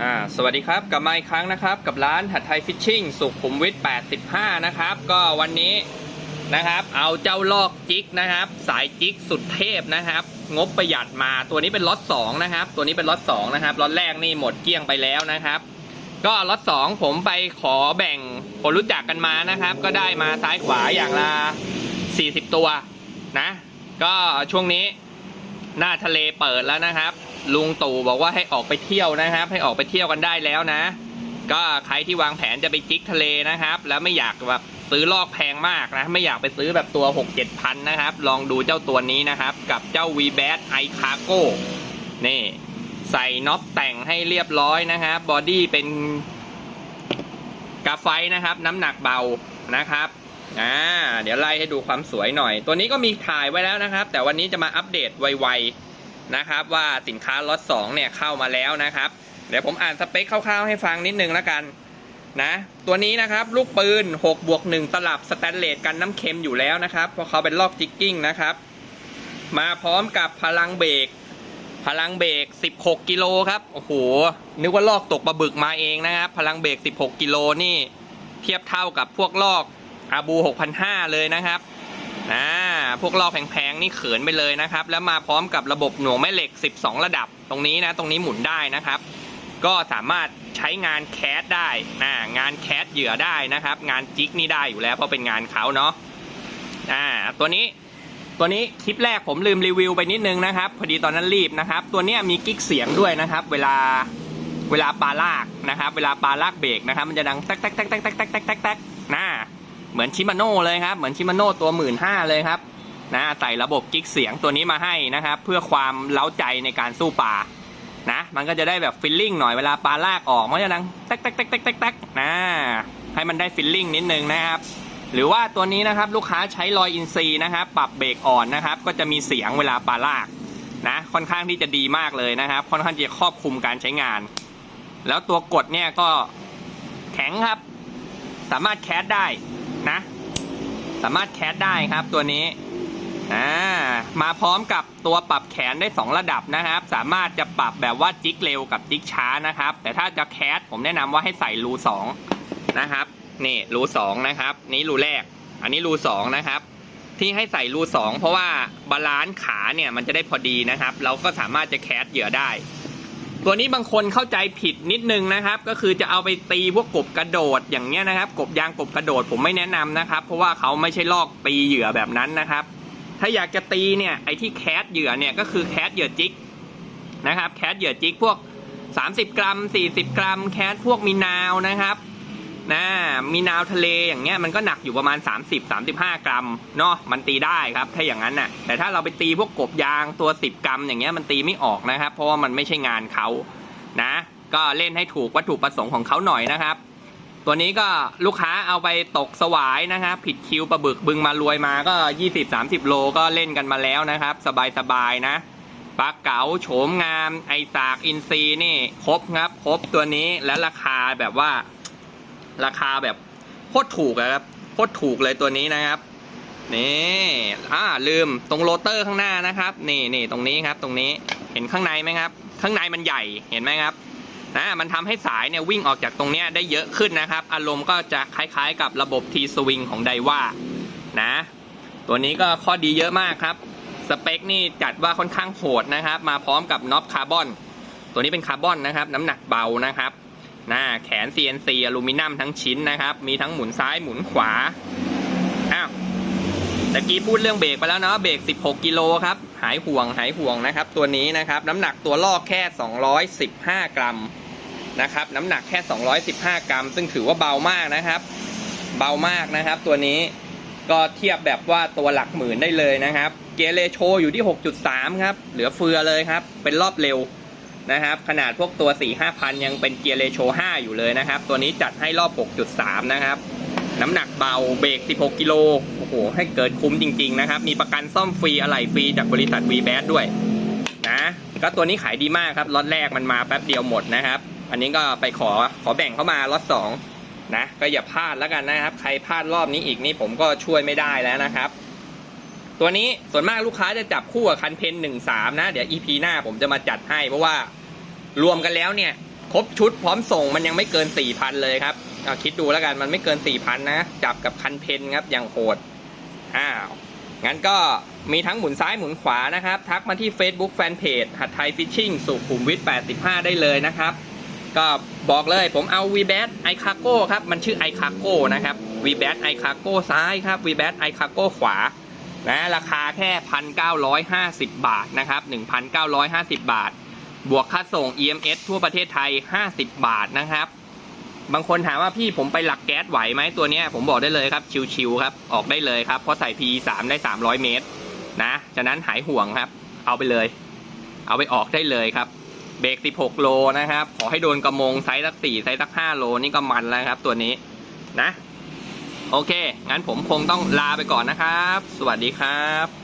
อ่าสวัสดีครับกลับมาอีกครั้งนะครับ กับร้านหัดไทยฟิชชิ่งสุขุมวิท 85 นะครับ ก็วันนี้นะครับ เอาเจ้าลอกจิกนะครับ สายจิกสุดเทพนะครับ งบประหยัดมาตัวนี้เป็นล็อต2นะครับ ตัวนี้เป็นล็อต2นะครับล็อตแรกนี่หมดเกลี้ยงไปแล้วนะครับ ก็ล็อต2ผมไปขอแบ่งคนรู้จักกันมานะครับ ก็ได้มาซ้ายขวาอย่างละ 40 ตัวนะ ก็ช่วงนี้หน้าทะเลเปิดแล้วนะครับ ลุงตู่บอกว่าให้ออกไปเที่ยวนะครับ ให้ออกไปเที่ยวกันได้แล้วนะ ก็ใครที่วางแผนจะไปจิกทะเลนะครับ แล้วไม่อยากแบบซื้อลอกแพงมากนะ ไม่อยากไปซื้อแบบตัว 6 7พันนะครับ ลองดูเจ้าตัวนี้นะครับ กับเจ้า v b a t i Cargo นี่ ใส่น็อปแต่งให้เรียบร้อยนะครับบอดี้เป็นกาไฟนะครับ น้ำหนักเบานะครับอ่าเดี๋ยวไล่ให้ดูความสวยหน่อย ตัวนี้ก็มีถ่ายไว้แล้วนะครับ แต่วันนี้จะมาอัปเดตไวๆ นะครับว่าสินค้าล็อต2เนี่ยเข้ามาแล้วนะครับ เดี๋ยวผมอ่านสเปคคร่าวๆให้ฟังนิดนึงแล้วกันนะตัวนี้นะครับลูกปืน6บวก1ตลับสแตนเลสกันน้ำเค็มอยู่แล้วนะครับ เพราะเขาเป็นลอกจิกกิ้งนะครับ มาพร้อมกับพลังเบรกพลังเบรก16 กิโลครับ โอ้โห นึกว่าลอกตกปลาบึกมาเองนะครับ พลังเบรก16 กิโลนี่ เทียบเท่ากับพวกลอกอาบู 6,500 เลยนะครับ อ่าพวกลอกแพงๆนี่เขินไปเลยนะครับ แล้วมาพร้อมกับระบบหน่วงแม่เหล็ก 12 ระดับ ตรงนี้นะ ตรงนี้หมุนได้นะครับ ก็สามารถใช้งานแคสได้อ่างานแคสเหยื่อได้นะครับ งานจิกนี่ได้อยู่แล้วเพราะเป็นงานเขาเนาะอ่าตัวนี้ตัวนี้คลิปแรกผมลืมรีวิวไปนิดนึงนะครับ พอดีตอนนั้นรีบนะครับ ตัวนี้มีกิ๊กเสียงด้วยนะครับ เวลาเวลาปลาลากนะครับ เวลาปลาลากเบรกนะครับ มันจะดังแต๊กแต๊กแต๊กแต๊กแต๊กแต๊กแต๊กแต๊กแต๊กนะ เหมือนชิมาโน่เลยครับ เหมือนชิมาโน่ตัวหมื่นห้าเลยครับนะใส่ระบบกิ๊กเสียงตัวนี้มาให้นะครับ เพื่อความเล้าใจในการสู้ปลานะ มันก็จะได้แบบฟิลลิ่งหน่อยเวลาปลาลากออกมันจะดังแต๊กแต๊กแต๊กแต๊กแต๊กแต๊กนะให้มันได้ฟิลลิ่งนิดนึงนะครับ หรือว่าตัวนี้นะครับลูกค้าใช้ลอยอินซีนะครับ ปรับเบรกอ่อนนะครับ ก็จะมีเสียงเวลาปลาลากนะค่อนข้างที่จะดีมากเลยนะครับ ค่อนข้างจะครอบคลุมการใช้งาน แล้วตัวกดเนี่ยก็แข็งครับ สามารถแคสได้ นะ สามารถแคสได้ครับตัวนี้อ่ามาพร้อมกับตัวปรับแขนได้ 2 ระดับนะครับ สามารถจะปรับแบบว่าจิกเร็วกับจิกช้านะครับ แต่ถ้าจะแคสผมแนะนำว่าให้ใส่รูสองนะครับนี่รูสองนะครับนี้รูแรก อันนี้รูสองนะครับที่ให้ใส่รูสองเพราะว่าบาลานซ์ขาเนี่ยมันจะได้พอดีนะครับ เราก็สามารถจะแคสเหยื่อได้ ตัวนี้บางคนเข้าใจผิดนิดนึงนะครับ ก็คือจะเอาไปตีพวกกบกระโดดอย่างเงี้ยนะครับ กบยางกบกระโดดผมไม่แนะนำนะครับ เพราะว่าเขาไม่ใช่ลอกตีเหยื่อแบบนั้นนะครับ ถ้าอยากจะตีเนี่ยไอ้ที่แคสเหยื่อเนี่ยก็คือแคสเหยื่อจิกนะครับ แคสเหยื่อจิกพวก 30 กรัม 40 กรัม แคสพวกมีนาวนะครับ นะมีนาวทะเลอย่างเงี้ยมันก็หนักอยู่ประมาณ 30-35 กรัมเนาะมันตีได้ครับถ้าอย่างนั้นน่ะแต่ถ้าเราไปตีพวกกบยางตัว 10 กรัม อย่างเงี้ยมันตีไม่ออกนะครับ เพราะว่ามันไม่ใช่งานเขานะ ก็เล่นให้ถูกวัตถุประสงค์ของเขาหน่อยนะครับ ตัวนี้ก็ลูกค้าเอาไปตกสวายนะครับ ผิดคิวปลาบึกบึงมารวยมาก็ 20-30 โลก็เล่นกันมาแล้วนะครับ สบายๆนะปลาเก๋าโฉมงามไอสากอินซีนี่ครบครับครบตัวนี้และราคาแบบว่า ราคาแบบโคตรถูกครับโคตรถูกเลยตัวนี้นะครับนี่อ่าลืมตรงโรเตอร์ข้างหน้านะครับ นี่นี่ตรงนี้ครับ ตรงนี้เห็นข้างในไหมครับ ข้างในมันใหญ่เห็นไหมครับนะมันทำให้สายเนี่ยวิ่งออกจากตรงเนี้ยได้เยอะขึ้นนะครับ อารมณ์ก็จะคล้ายๆ กับระบบทีสวิงของไดว่านะ ตัวนี้ก็ข้อดีเยอะมากครับ สเปคนี่จัดว่าค่อนข้างโหดนะครับ มาพร้อมกับน็อปคาร์บอน ตัวนี้เป็นคาร์บอนนะครับ น้ำหนักเบานะครับ หน้าแขน CNC อลูมิเนียมทั้งชิ้นนะครับ มีทั้งหมุนซ้ายหมุนขวา อ้าวตะกี้พูดเรื่องเบรกไปแล้วเนาะ เบรก 16 กิโลครับ หายห่วงหายห่วงนะครับ ตัวนี้นะครับ น้ำหนักตัวลอกแค่ 215 กรัมนะครับ น้ำหนักแค่ 215 กรัม ซึ่งถือว่าเบามากนะครับ เบามากนะครับ ตัวนี้ ก็เทียบแบบว่าตัวหลักหมื่นได้เลยนะครับ เกเรโชอยู่ที่ 6.3 ครับ เหลือเฟือเลยครับ เป็นรอบเร็ว นะครับ ขนาดพวกตัว 4 5 0 0 0ยังเป็นเกียร์เรโช5อยู่เลยนะครับ ตัวนี้จัดให้รอบ 6.3 นะครับ น้ำหนักเบาเบรก 16 กิโลโอ้โห ให้เกิดคุ้มจริง ๆ นะครับ มีประกันซ่อมฟรีอะไหล่ฟรีจากบริษัท v b a t ด้วยนะก็ตัวนี้ขายดีมากครับล็อตแรกมันมาแป๊บเดียวหมดนะครับ อันนี้ก็ไปขอขอแบ่งเข้ามาล็อต2นะก็อย่าพลาดแล้วกันนะครับ ใครพลาดรอบนี้อีกนี่ผมก็ช่วยไม่ได้แล้วนะครับ ตัวนี้ส่วนมากลูกค้าจะจับคู่กับคันเพนหนึ่งสามนะ เดี๋ยว EP หน้าผมจะมาจัดให้ เพราะว่ารวมกันแล้วเนี่ย ครบชุดพร้อมส่งมันยังไม่เกิน4,000เลยครับเอาคิดดูแล้วกันมันไม่เกิน4,000นนะ จับกับคันเพนครับอย่างโหดอ้าวงั้นก็มีทั้งหมุนซ้ายหมุนขวานะครับ ทักมาที่ Facebook Fanpage หัดไทยฟิชชิ่งสุขุมวิท85 ได้เลยนะครับ ก็บอกเลยผมเอา v b a t i c a g o ครับ มันชื่อ i c a g o นะครับ v b a t i c a g o ซ้ายครับ v b a t i c a g o ขวา นะราคาแค่ 1,950 บาทนะครับ 1,950 บาท บวกค่าส่ง EMS ทั่วประเทศไทย 50 บาทนะครับ บางคนถามว่าพี่ผมไปหลักแก๊สไหวไหมตัวเนี้ยผมบอกได้เลยครับชิวๆครับออกได้เลยครับเพราะใส่ PE 3ได้ 300 เมตรนะฉะนั้นหายห่วงครับ เอาไปเลย เอาไปออกได้เลยครับเบรก 16 โลนะครับ ขอให้โดนกระมงไซส์สัก4ไซส์สัก 5 โลนี่ก็มันแล้วครับ ตัวนี้นะ โอเค งั้นผมคงต้องลาไปก่อนนะครับ สวัสดีครับ